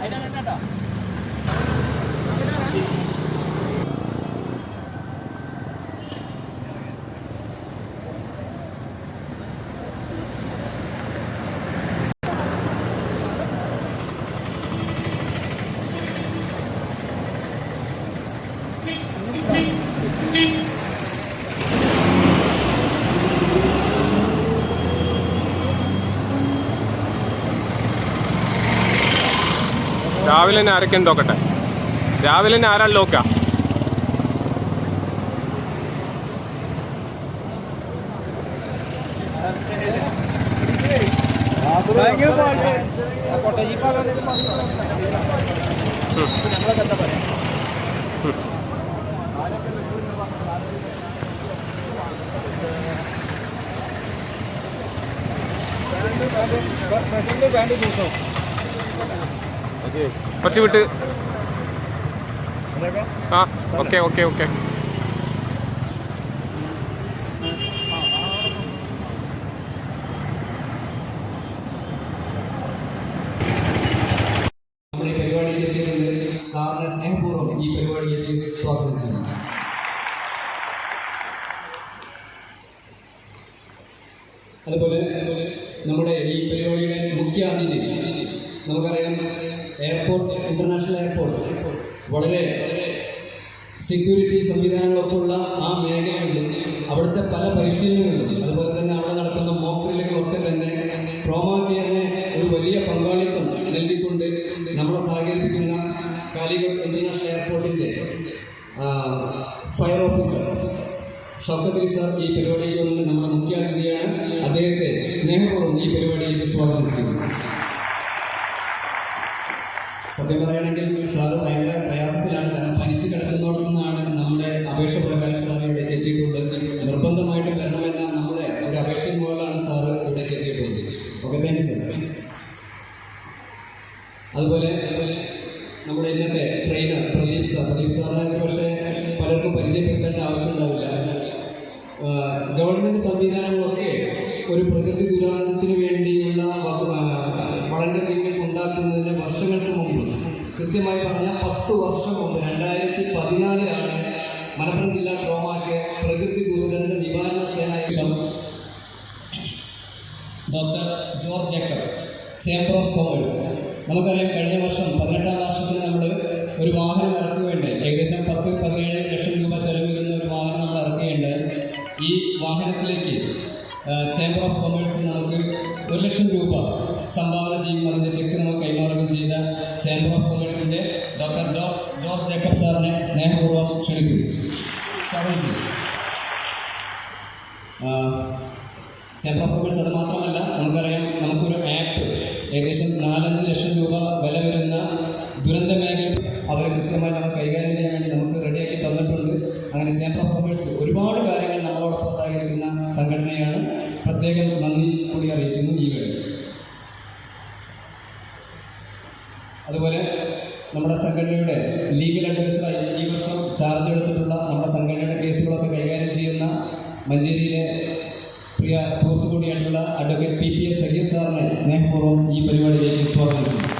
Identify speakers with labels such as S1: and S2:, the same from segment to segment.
S1: അതിനാണ് കേട്ടോ. രാവിലെ തന്നെ ആരൊക്കെ നോക്കട്ടെ? രാവിലെ തന്നെ ആരാ നോക്കാം. കുറച്ച് വിട്ട്. ആ ഓക്കെ ഓക്കെ ഓക്കെ.
S2: സാറിനെ ഈ ചെയ്യുന്നു അതുപോലെ നമ്മുടെ ഈ പരിപാടിയുടെ മുഖ്യ അതിഥി നമുക്കറിയാം എയർപോർട്ട് ഇന്റർനാഷണൽ എയർപോർട്ട് വളരെ സെക്യൂരിറ്റി സംവിധാനങ്ങളൊക്കെ ഉള്ള ആ മേഖലകളിൽ അവിടുത്തെ പല പരിശീലനങ്ങളും അതുപോലെ തന്നെ അവിടെ നടക്കുന്ന മോക്ക് തന്നെ ട്രോമാ കെയറിന് ഒരു വലിയ പങ്കാളിത്തം നൽകിക്കൊണ്ട് നമ്മളെ സഹകരിക്കുന്ന കാലിക്കറ്റ് ഇന്റർനാഷണൽ എയർപോർട്ടിന്റെ ഫയർ ഓഫീസർ ഷൗക്കത്തിരി സാർ ഈ പരിപാടിയിൽ കൃത്യമായി പറഞ്ഞാൽ പത്ത് വർഷം മുമ്പ് രണ്ടായിരത്തി പതിനാലിലാണ് മലപ്പുറം ജില്ലാ ട്രോമാക്ക് പ്രകൃതി ദുരന്ത നിവാരണ സേനായുധം doctor George Jacob chamber of commerce. നമുക്കറിയാം കഴിഞ്ഞ വർഷം പതിനെട്ടാം വർഷത്തിൽ നമ്മൾ ഒരു വാഹനം ഇറക്കുകയുണ്ടായി. ഏകദേശം പത്ത് പതിനേഴ് ലക്ഷം രൂപ ചെലവ് വരുന്ന ഒരു വാഹനം നമ്മൾ ഇറക്കുകയുണ്ടായി ഈ വാഹനത്തിലേക്ക് ചേംബർ ഓഫ് കൊമേഴ്സ് നമുക്ക് ഒരു ലക്ഷം രൂപ സംഭാവന ചെയ്യും അതിന്റെ ചെക്ക് നമുക്ക് കൈമാറുകയും ചെയ്ത ചേംബർ ഓഫ് കൊമേഴ്സിന്റെ ഡോക്ടർ ജോബ് ജോർജ് ജേക്കബ് സാറിനെ സ്നേഹപൂർവം ക്ഷണിക്കുന്നു. സ്വാഗതം ചേംബർ ഓഫ് കൊമേഴ്സ് അത് മാത്രമല്ല നമുക്കറിയാം നമുക്കൊരു ആപ്പ് ഏകദേശം നാലഞ്ച് ലക്ഷം രൂപ വില വരുന്ന ദുരന്ത മേഖല അവർ കൃത്യമായി നമുക്ക് കൈകാര്യം ചെയ്യാൻ വേണ്ടി നമുക്ക് റെഡിയാക്കി തന്നിട്ടുണ്ട്. അങ്ങനെ ചേംബർ ഓഫ് കൊമേഴ്സ് ഒരുപാട് കാര്യങ്ങൾ നമ്മളോടൊപ്പം സഹകരിക്കുന്ന സംഘടനയാണ്. പ്രത്യേകം നന്ദി കൂടി അറിയിക്കുന്നു ഈ വേളയിൽ അതുപോലെ നമ്മുടെ സംഘടനയുടെ ലീഗൽ അഡ്വൈസറായി ഈ വർഷം ചാർജ് എടുത്തിട്ടുള്ള നമ്മുടെ സംഘടനയുടെ കേസുകളൊക്കെ കൈകാര്യം ചെയ്യുന്ന മഞ്ചേരിയിലെ പ്രിയ സുഹൃത്തു കൂടിയായിട്ടുള്ള advocate P P S Saheer സാറിനെ സ്നേഹപൂർവം ഈ പരിപാടിയിലേക്ക് സ്വാഗതം ചെയ്യും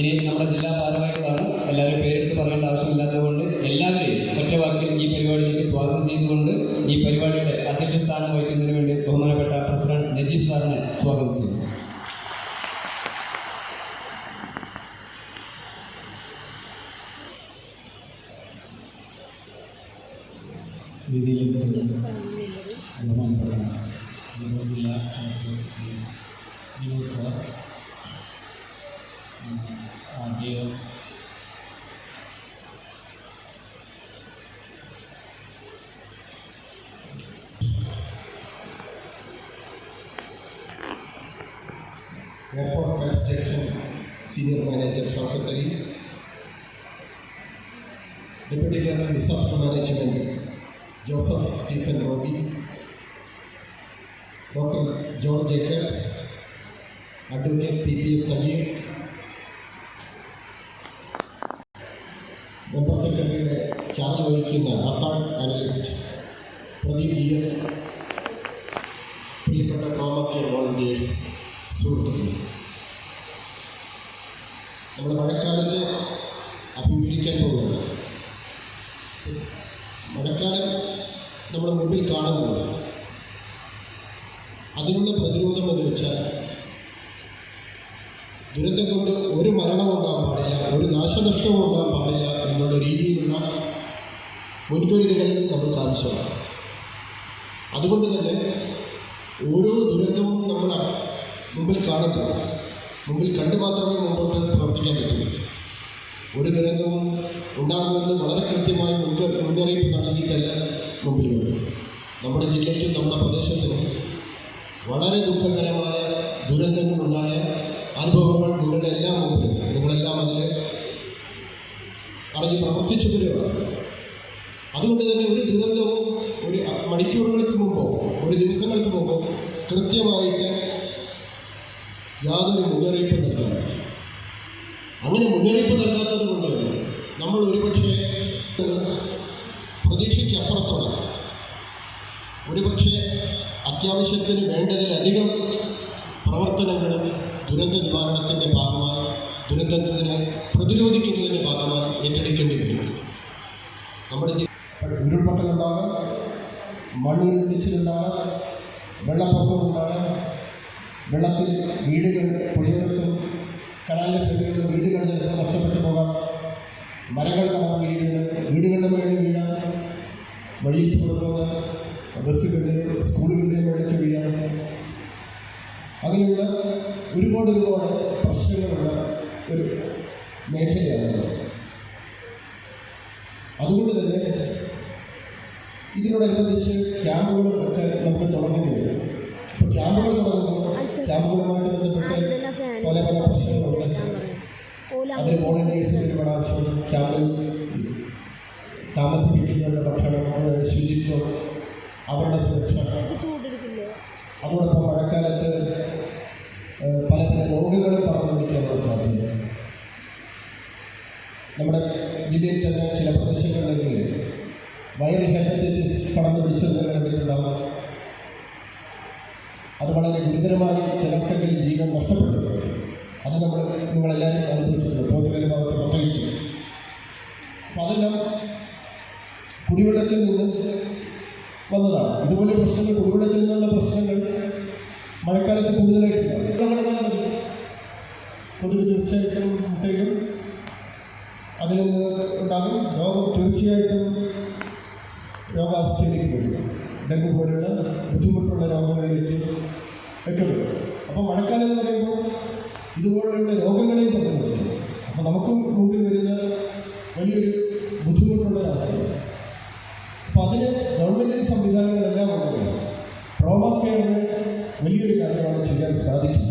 S2: ഇനി നമ്മുടെ ജില്ലാ ഭാരവാഹികളാണ്. എല്ലാവരും പേരെടുത്ത് പറയേണ്ട ആവശ്യമില്ലാത്തതുകൊണ്ട് എല്ലാവരെയും ഒറ്റ വാക്കിൽ ഈ പരിപാടിയിലേക്ക് സ്വാഗതം ചെയ്തുകൊണ്ട് ഈ പരിപാടിയുടെ അധ്യക്ഷ സ്ഥാനം വഹിക്കുന്നതിന് വേണ്ടി ബഹുമാനപ്പെട്ട പ്രസിഡന്റ് നജീബ് സാറിനെ സ്വാഗതം ചെയ്യുന്നു.
S3: രീതിയിലേക്ക് ബഹുമാനപ്പെട്ട നമ്മുടെ ജില്ലാ collector Shri Vinod sir R D O
S4: airport fire station senior manager Shoukath Ali deputy general disaster management Joseph Stephen Roby doctor George Jacob advocate P P S Sajeer member സെക്രട്ടറിയുടെ charge വഹിക്കുന്ന അസാഡ് analyst Pradeep G S പ്രിയപ്പെട്ട trauma volunteer volunteers സുഹൃത്തുക്കളെ നമ്മൾ മഴക്കാലത്തെ അഭിമുഖീകരിക്കാൻ പോവുകയാണ്. മഴക്കാലം നമ്മുടെ മുമ്പിൽ കാണുന്നത് അതിനുള്ള പ്രതിരോധം എന്ന് വെച്ചാൽ ദുരന്തം കൊണ്ട് ഒരു മരണം ഉണ്ടാകാൻ പാടില്ല ഒരു നാശനഷ്ടവും ഉണ്ടാകാൻ പാടില്ല എന്നുള്ള രീതിയിലുള്ള മുൻകരുതലുകൾ നമുക്ക് ആവശ്യമാണ്. അതുകൊണ്ട് തന്നെ ഓരോ ദുരന്തവും നമ്മൾ മുമ്പിൽ കാണുമ്പോൾ മുമ്പിൽ കണ്ട് മാത്രമേ മുമ്പോട്ട് പ്രവർത്തിക്കാൻ പറ്റുള്ളൂ ഒരു ദുരന്തവും ഉണ്ടാകുമെന്ന് വളരെ കൃത്യമായി മുൻക മുന്നറിയിപ്പ് മുമ്പിൽ നമ്മുടെ ജില്ലയ്ക്കും നമ്മുടെ പ്രദേശത്തിനും വളരെ ദുഃഖകരമായ ദുരന്തങ്ങളുണ്ടായ അനുഭവങ്ങൾ നിങ്ങളുടെ എല്ലാം മുമ്പിൽ നിങ്ങളെല്ലാം അതിൽ അറിഞ്ഞ് പ്രവർത്തിച്ചു വരികയാണ്. അതുകൊണ്ട് തന്നെ ഒരു ദുരന്തവും ഒരു മണിക്കൂറുകൾക്ക് മുമ്പോ ഒരു ദിവസങ്ങൾക്ക് മുമ്പോ കൃത്യമായിട്ട് യാതൊരു മുന്നറിയിപ്പ് നൽകാൻ അങ്ങനെ മുന്നറിയിപ്പ് നൽകാത്തത് കൊണ്ട് നമ്മൾ ഒരുപക്ഷെ അത്യാവശ്യത്തിന് വേണ്ടതിലധികം പ്രവർത്തനങ്ങൾ ദുരന്ത നിവാരണത്തിന്റെ ഭാഗമായി ദുരന്തത്തിനെ പ്രതിരോധിക്കുന്നതിന്റെ ഭാഗമായി ഏറ്റെടുക്കേണ്ടി വരും. നമ്മുടെ ഉരുൾപൊട്ടലുണ്ടാകാം മണ്ണിടിച്ചിലുണ്ടാകാം വെള്ളപ്പൊക്കമുണ്ടാകാം വെള്ളത്തിൽ വീടുകൾ പുഴയോരത്തും കനാലിന്റെ സൈഡിലുള്ള വീടുകൾ നഷ്ടപ്പെട്ടു പോകാം മരങ്ങൾ കടന്നു വീഴുന്നത് വീടുകളുടെ മേളിൽ വീഴാം വഴിയിൽ കൊണ്ടുപോകുന്ന ബസ്സുകളുടെ സ്കൂളുകളുടെ മേളിലേക്ക് വീഴാം അങ്ങനെയുള്ള ഒരുപാട് ഒരുപാട് പ്രശ്നങ്ങളുള്ള ഒരു മേഖലയാണ് അതുകൊണ്ട് തന്നെ ഇതിനോടനുബന്ധിച്ച് ക്യാമ്പുകളും ഒക്കെ നമുക്ക് തുടങ്ങേണ്ടി വരും. അപ്പൊ ക്യാമ്പുകൾ തുടങ്ങുമ്പോൾ ക്യാമ്പുകളുമായിട്ട് ബന്ധപ്പെട്ട് പല പല പ്രശ്നങ്ങളുണ്ട്. അതിന് വോളണ്ടിയേഴ്സിന്റെ ഒരുപാട് ആവശ്യം ക്യാമ്പിൽ താമസിപ്പിക്കുന്നവരുടെ ഹെപ്പറ്റൈറ്റിസ് പടർന്നു പിടിച്ചതെന്ന് കണ്ടിട്ടുണ്ടാവും അത് വളരെ ഗുരുതരമായി ചിലർക്കെങ്കിലും ജീവൻ നഷ്ടപ്പെട്ടു. അത് നമ്മൾ നിങ്ങളെല്ലാവരും അനുഭവിച്ചിട്ടുണ്ട്. പോത്തുകൽ ഭാഗത്ത് പ്രത്യേകിച്ച്. അപ്പം അതെല്ലാം കുടിവെള്ളത്തിൽ നിന്ന് വന്നതാണ്. ഇതുപോലെ പ്രശ്നങ്ങൾ കുടിവെള്ളത്തിൽ നിന്നുള്ള പ്രശ്നങ്ങൾ മഴക്കാലത്ത് കൂടുതലായിട്ടുണ്ട് ബുദ്ധിമുട്ടുള്ള രോഗങ്ങളിലേക്ക് വെക്കുന്നത് അപ്പോൾ മഴക്കാലം എന്ന് പറയുമ്പോൾ ഇതുപോലുള്ള രോഗങ്ങളെയും തുടങ്ങുന്നു അപ്പോൾ നമുക്കും മുമ്പിൽ വരുന്ന വലിയൊരു ബുദ്ധിമുട്ടുള്ള ഒരവസ്ഥയാണ് അപ്പോൾ അതിന് ഗവൺമെന്റിന്റെ സംവിധാനങ്ങളെല്ലാം ഉണ്ടെങ്കിൽ ട്രോമ വലിയൊരു കാര്യമാണ് ചെയ്യാൻ സാധിക്കും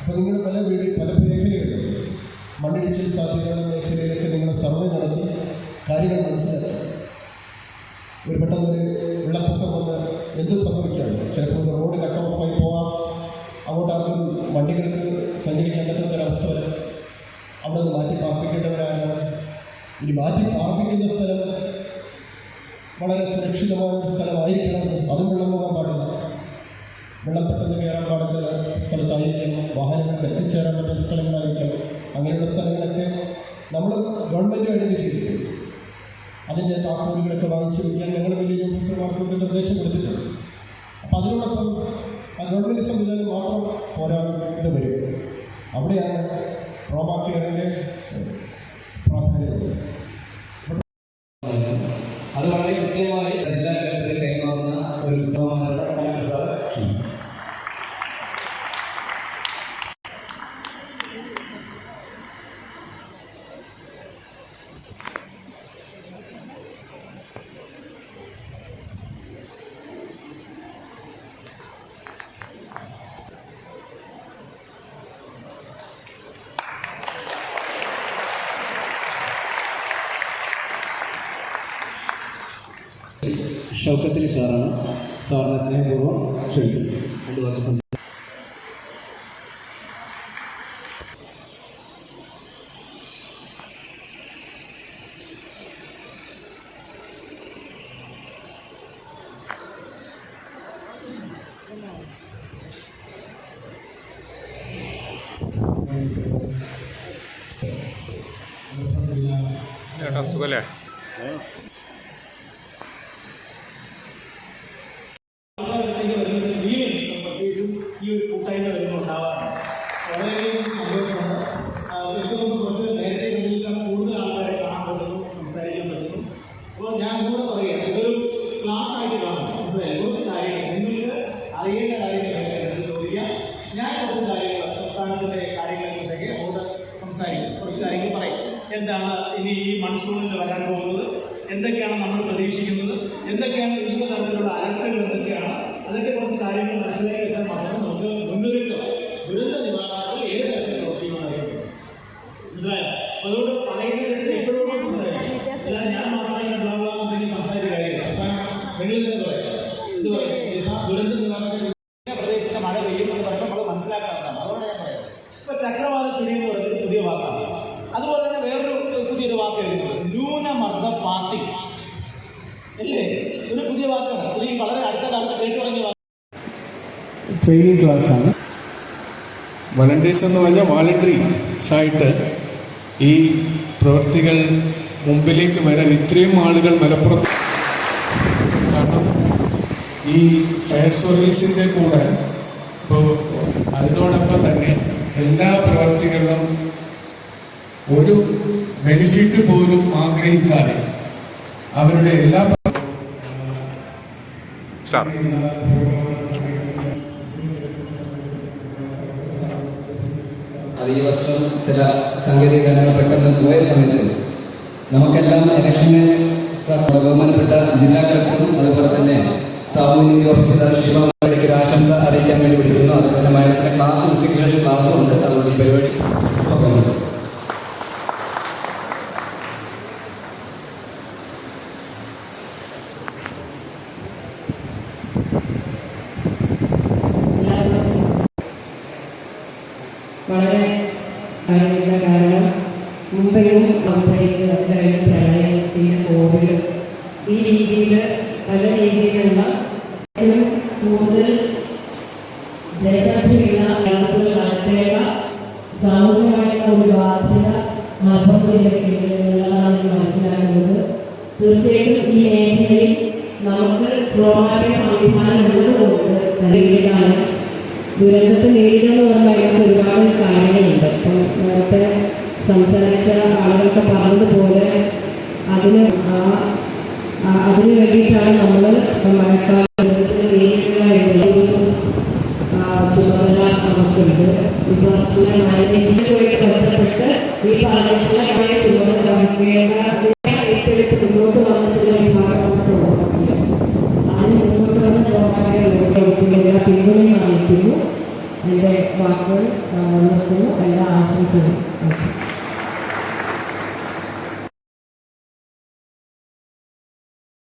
S4: അപ്പോൾ നിങ്ങൾ പല വീട് പല മേഖലകളിലും മണ്ണിടിച്ചിൽ സാധ്യതയുള്ള മേഖലയിലൊക്കെ നിങ്ങൾ സർവേ നടത്തി കാര്യങ്ങൾ മനസ്സിലാക്കി. ഒരു പെട്ടെന്നൊരു ചിലപ്പോൾ റോഡ് കട്ട് ഓഫായി പോവാം. അങ്ങോട്ട് വണ്ടികൾക്ക് സഞ്ചരിക്കാൻ പറ്റുന്ന ഒരവസ്ഥ അവിടെ നിന്ന് മാറ്റി പാർപ്പിക്കേണ്ടവരാണ്. ഇനി മാറ്റി പാർപ്പിക്കുന്ന സ്ഥലം വളരെ സുരക്ഷിതമായ ഒരു സ്ഥലമായിരിക്കണം. അതും വെള്ളം പോകാൻ പാടില്ല. വെള്ളം പെട്ടെന്ന് കയറാൻ പാടുന്ന സ്ഥലത്തായിരിക്കണം. വാഹനങ്ങൾക്ക് എത്തിച്ചേരാൻ പറ്റുന്ന സ്ഥലങ്ങളായിരിക്കണം. അങ്ങനെയുള്ള സ്ഥലങ്ങളൊക്കെ നമ്മൾ ഗവൺമെന്റ് ഐഡന്റിഫൈ ചെയ്യും. അതിന്റെ താക്കോലുകളൊക്കെ വാങ്ങിച്ചു വയ്ക്കാൻ ഞങ്ങൾ വലിയ ഓഫീസർമാർക്കൊക്കെ നിർദ്ദേശം കൊടുത്തിട്ടുണ്ട്. അപ്പം അതിനോടൊപ്പം ആ ഗവൺമെന്റ് സംവിധാനം മാത്രം പോരാണ്ട് വരും. അവിടെയാണ് കെയറിന്റെ പ്രാധാന്യമുള്ളത്
S2: അത് വളരെ കൃത്യമായി ജില്ലാ കളക്ടറിൽ കൈമാറുന്ന ഒരു ബഹുമാനപ്പെട്ട കലക്ടർ സാർ ക്ഷണിക്കും ഷൗക്കത്തിൽ സാറാണ്. സാറിനെ സ്നേഹപൂർവം ക്ഷണിക്കും രണ്ട് വാക്ക്
S1: ചേട്ടാ സുഖല്ലേ?
S5: മൺസൂണിൽ വരാൻ പോകുന്നത്? എന്തൊക്കെയാണ് നമ്മൾ പ്രതീക്ഷിക്കുന്നത്? എന്തൊക്കെയാണ് വിവിധ
S3: ട്രെയിനിങ് ക്ലാസ്സാണ്
S6: വളണ്ടിയേഴ്സ് എന്ന് പറഞ്ഞാൽ വാളണ്ടറീസ് ആയിട്ട് ഈ പ്രവൃത്തികൾ മുമ്പിലേക്ക് വരാൻ ഇത്രയും ആളുകൾ മലപ്പുറത്ത് കാരണം ഈ ഫയർ സർവീസിന്റെ കൂടെ ഇപ്പോൾ അതിനോടൊപ്പം തന്നെ എല്ലാ പ്രവർത്തികളിലും ഒരു ബെനിഫിറ്റ് പോലും ആഗ്രഹിക്കാതെ അവരുടെ എല്ലാ
S1: സ്റ്റാർ
S2: അത് ഈ വർഷം ചില സാങ്കേതിക കാര്യങ്ങൾ പെട്ടെന്ന് പോയ സമയത്ത് നമുക്കെല്ലാം ഇലക്ഷന് ബഹുമാനപ്പെട്ട ജില്ലാ കളക്ടറും അതുപോലെ തന്നെ സാമൂഹിക ഓഫീസർ ശിവമണിക്ക് ഒരു ആശംസ അറിയിക്കാൻ വേണ്ടി വിളിക്കുന്നു അതുപോലെ മാഡത്തിന്റെ ക്ലാസ് ഉച്ചയ്ക്ക് ശേഷം ക്ലാസ്സും ഉണ്ട് അതുകൊണ്ട് ഈ പരിപാടി performance.
S7: മലപ്പുറം ജില്ലയ്ക്ക് എന്നുള്ളതാണ് മനസ്സിലാക്കുന്നത് തീർച്ചയായിട്ടും ഈ മേഖലയിൽ നമുക്ക് ട്രോമാറ്റിക് സംവിധാനം ഉള്ളതുകൊണ്ട് നേരിടാനും ദുരന്തത്തെ നേരിടുക എന്ന് പറഞ്ഞാൽ ഒരുപാട് കാര്യങ്ങളുണ്ട് ഇപ്പം നേരത്തെ സംസാരിച്ച ആളുകളൊക്കെ പറഞ്ഞതുപോലെ അതിന് അതിന് വേണ്ടിയിട്ടാണ് നമ്മൾ മഴക്കാല ആ, ചുമതല നമുക്കുണ്ട് ഡിസാസ്റ്റർ മാനേജ്മെന്റുമായിട്ട് ബന്ധപ്പെട്ട് ഈ പറഞ്ഞിട്ടുള്ള ചുമതല വഹിക്കേണ്ട ഏറ്റെടുത്ത് മുന്നോട്ട് വന്നിട്ടുള്ള വിഭാഗം നമുക്ക് ഓർമ്മിക്കുക അതിന് മുന്നോട്ട് വന്ന അറിയിക്കുന്നു എന്റെ വാക്കുകൾ എല്ലാ ആശംസകളും.